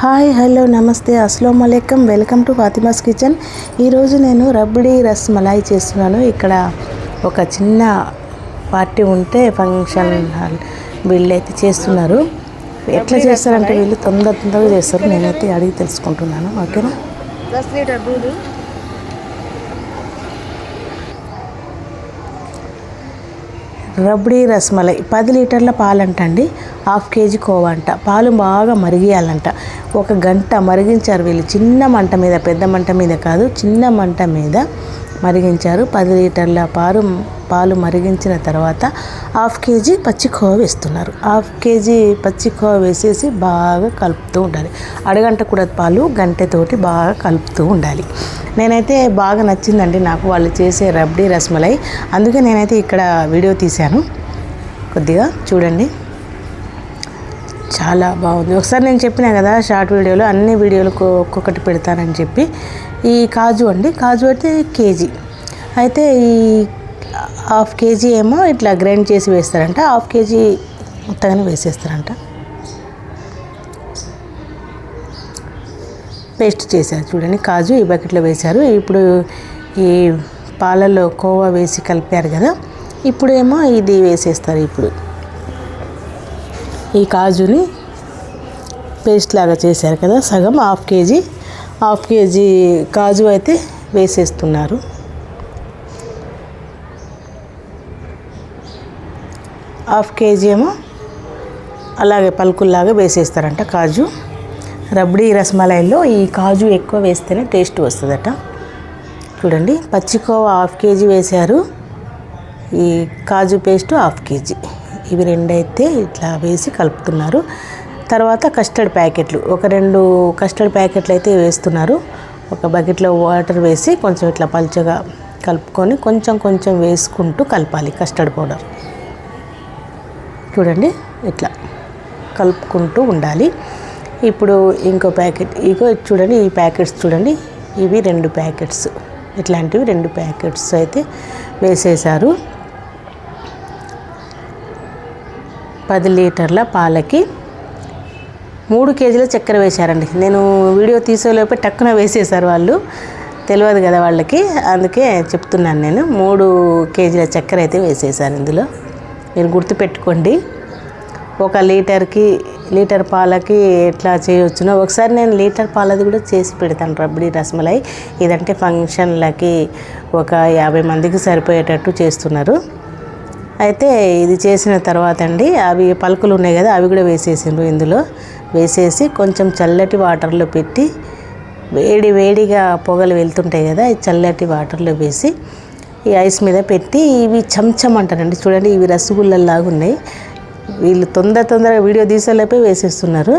Hi hello నమస్తే అస్సలం అలైకమ్. Welcome to Fatima's kitchen. ఈరోజు నేను రబ్డీ రస్ మలాయి చేస్తున్నాను. ఇక్కడ ఒక చిన్న పార్టీ ఉంటే ఫంక్షన్ హాల్ వీళ్ళు అయితే చేస్తున్నారు. ఎట్లా చేస్తారంటే వీళ్ళు తొందర తొందరగా చేస్తారు. నేనైతే అడిగి తెలుసుకుంటున్నాను. ఓకేనా? రబ్డీ రస్మలై పది లీటర్ల పాలంట అండి హాఫ్ కేజీ కోవా అంట పాలు బాగా మరిగియాలంట. ఒక గంట మరిగించారు వీళ్ళు. చిన్న మంట మీద పెద్ద మంట మీద కాదు చిన్న మంట మీద మరిగించారు. పది లీటర్ల పాలు పాలు మరిగించిన తర్వాత హాఫ్ కేజీ పచ్చి కోవ వేస్తున్నారు. హాఫ్ కేజీ పచ్చి కోవ వేసేసి బాగా కలుపుతూ ఉండాలి. అడగంట కూడా పాలు గంటతోటి బాగా కలుపుతూ ఉండాలి. నేనైతే బాగా నచ్చిందండి నాకు వాళ్ళు చేసే రబ్డీ రస్మలై. అందుకే నేనైతే ఇక్కడ వీడియో తీశాను. కొద్దిగా చూడండి. చాలా బాగుంది. ఒకసారి నేను చెప్పినా కదా షార్ట్ వీడియోలో అన్ని వీడియోలకు ఒక్కొక్కటి పెడతానని చెప్పి. ఈ కాజు అండి. కాజు అయితే కేజీ. అయితే ఈ హాఫ్ కేజీ ఏమో ఇట్లా గ్రైండ్ చేసి వేస్తారంట. హాఫ్ కేజీ మొత్తంగానే వేసేస్తారంట. పేస్ట్ చేశారు చూడండి. కాజు ఈ బకెట్లో వేశారు. ఇప్పుడు ఈ పాలలో కోవా వేసి కలిపారు కదా. ఇప్పుడు ఏమో ఇది వేసేస్తారు ఇప్పుడు. ఈ కాజుని పేస్ట్ లాగా చేశారు కదా. సగం హాఫ్ కేజీ హాఫ్ కేజీ కాజు అయితే వేసేస్తున్నారు. హాఫ్ కేజీ ఏమో అలాగే పలుకుల్లాగా వేసేస్తారంట కాజు. రబ్డీ రసమలైలో ఈ కాజు ఎక్కువ వేస్తేనే టేస్ట్ వస్తుందట. చూడండి పచ్చికోవా హాఫ్ కేజీ వేశారు. ఈ కాజు పేస్ట్ హాఫ్ కేజీ. ఇవి రెండైతే ఇట్లా వేసి కలుపుతున్నారు. తర్వాత కస్టర్డ్ ప్యాకెట్లు. ఒక రెండు కస్టర్డ్ ప్యాకెట్లు అయితే వేస్తున్నారు. ఒక బకెట్లో వాటర్ వేసి కొంచెం ఇట్లా పల్చగా కలుపుకొని కొంచెం కొంచెం వేసుకుంటూ కలపాలి కస్టర్డ్ పౌడర్ చూడండి ఇట్లా కలుపుకుంటూ ఉండాలి. ఇప్పుడు ఇంకో ప్యాకెట్ ఇగో చూడండి ఈ ప్యాకెట్స్ చూడండి. ఇవి రెండు ప్యాకెట్స్. ఇట్లాంటివి రెండు ప్యాకెట్స్ అయితే వేసేసారు పది లీటర్ల పాలకి మూడు కేజీల చక్కెర వేశారండి. నేను వీడియో తీసేలోపే టక్కున వేసేసారు వాళ్ళు. తెలియదు కదా వాళ్ళకి. అందుకే చెప్తున్నాను నేను. మూడు కేజీల చక్కెర అయితే వేసేసారు ఇందులో. మీరు గుర్తుపెట్టుకోండి. ఒక లీటర్కి లీటర్ పాలకి ఎట్లా చేయవచ్చునో ఒకసారి నేను లీటర్ పాలది కూడా చేసి పెడతాను. రబ్బడి రసమలై. ఇదంటే ఫంక్షన్లకి ఒక యాభై మందికి సరిపోయేటట్టు చేస్తున్నారు. అయితే ఇది చేసిన తర్వాత అండి అవి పలుకులు ఉన్నాయి కదా అవి కూడా వేసేసిండ్రు ఇందులో. వేసేసి కొంచెం చల్లటి వాటర్లో పెట్టి వేడి వేడిగా పొగలు వెళ్తుంటాయి కదా ఈ చల్లటి వాటర్లో వేసి ఈ ఐస్ మీద పెట్టి ఇవి చెంచం అంటారండి. చూడండి ఇవి రసగుల్లలాగా ఉన్నాయి. వీళ్ళు తొందర తొందరగా వీడియో తీసేలోపే వేసేస్తున్నారు.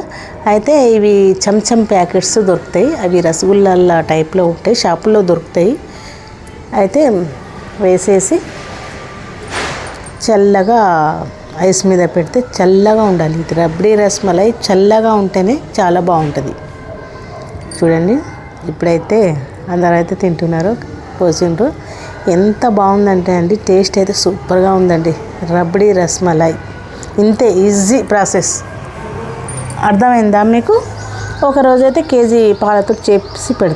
అయితే ఇవి చెంచం ప్యాకెట్స్ దొరుకుతాయి. అవి రసగుల్లాల టైప్లో ఉంటాయి షాపుల్లో దొరుకుతాయి. అయితే వేసేసి చల్లగా ఐస్ మీద పెడితే చల్లగా ఉండాలి. ఇది రబ్డీ రస్మలై చల్లగా ఉంటేనే చాలా బాగుంటుంది. చూడండి ఇప్పుడైతే అందరూ అయితే తింటున్నారు పోసిండ్రు ఎంత బాగుందంటే అండి టేస్ట్ అయితే సూపర్గా ఉందండి రబ్డీ రస్మలై. ఇంతే ఈజీ ప్రాసెస్. అర్థమైందా మీకు? ఒక రోజైతే కేజీ పాలతో చేసి పెడతాను